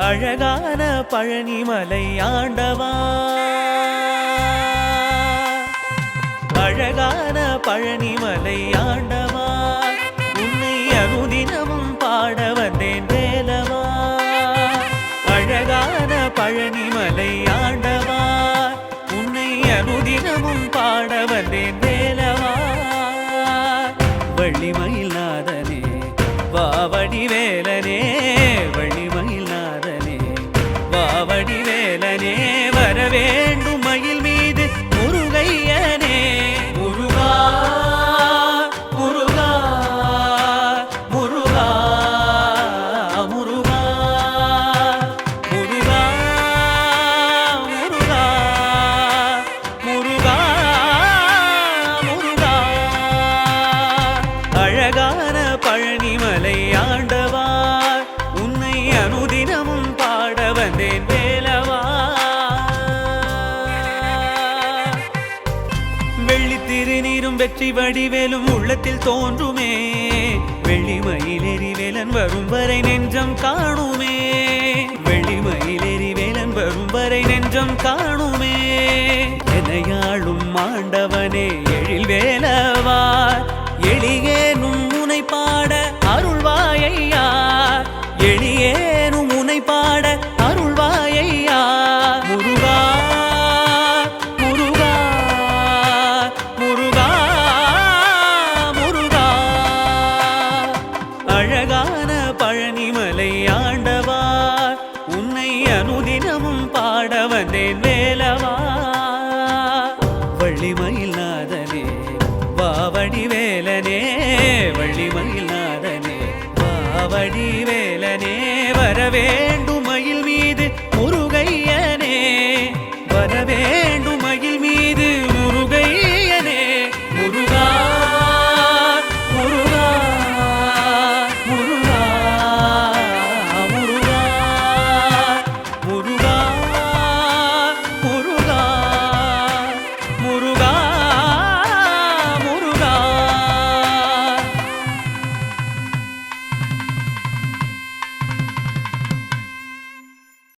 அழகான பழனிமலை ஆண்டவா. அழகான பழனிமலை ஆண்டவா. திருநீரும் வெற்றி வடிவேலும் உள்ளத்தில் தோன்றுமே. வெள்ளிமயில் எரிவேலன் வரும் வரை நெஞ்சம் காணுமே. வெள்ளிமயில் எரிவேலன் வரும் வரை நெஞ்சம் காணுமே. எனையாளும் மாண்டவனே எழில் வேலவார். ஆன பழனிமலை ஆண்டவார். உன்னை அனுதினமும் பாட வந்தேன் வேலவா வள்ளிமயில் நாதனே வாவடி வேலனே வள்ளிமயில் நாதனே வாவடி வேலனே வரவேண்டும்.